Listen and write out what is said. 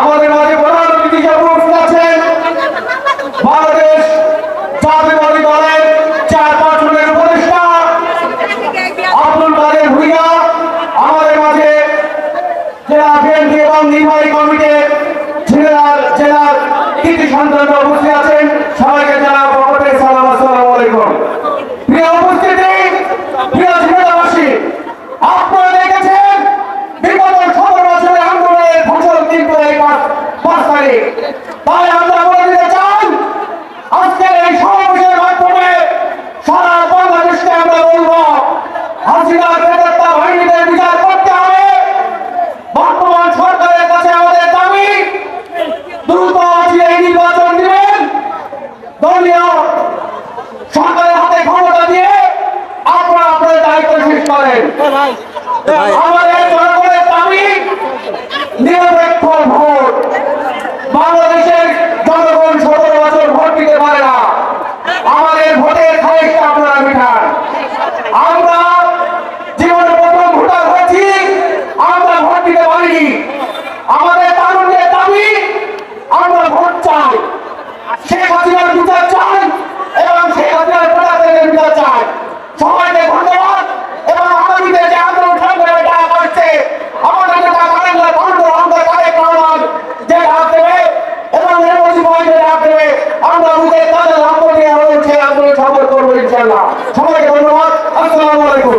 আমাদের মাঝে প্রধান অতিথি আছেন। এবং নির্বাহী কমিটির জেলার জেলার কৃতি সন্তানরা উপস্থিত আছেন। সবাইকে জানা পক্ষে সালাম, আসসালামু আলাইকুম। প্রিয় উপস্থিতি, প্রিয় জেলাবাসী আপনারা দেখেছেন বিগত সতেরো বছরের আন্দোলনের ফসল কিন্তু এই পাঁচ তারিখ। তাই আমরা বলে দিতে চান আজকের এই সমাবেশের মাধ্যমে সারা বাংলাদেশকে আমরা বলব, হাসিনার বেদত্তা বাহিনীদের বিচার আমাদের জনগণের দাবি নিরপেক্ষ ভোট। বাংলাদেশের জনগণ সতেরো বছর ভোট দিতে পারে না আমাদের ভোটের খারিজটা আপনারা মিটান আমরা জীবনে প্রথম ভোটার হয়েছি আমরা ভোট দিতে পারিনি আমাদের তারুণ্যের দাবি আমরা ভোট চাই শেখ হাসিনার বিচার চাই এবং শেখ হাসিনার প্রজাতন্ত্রের বিচার চাই সবাইকে ধন্যবাদ এবং আগামীতে যে আন্দোলন সংগ্রামে ডাক আসছে আমাদের নেতা কারেন্দ্র খন্ড আমরা তারেক রহমান যে ডাক দেবে এবং ডাক। দেবে আমরা বুঝে তাদের আন্দোলন হচ্ছে আন্দোলন সফল করব ইনশাল্লাহ সবাইকে ধন্যবাদ। আসসালামু আলাইকুম।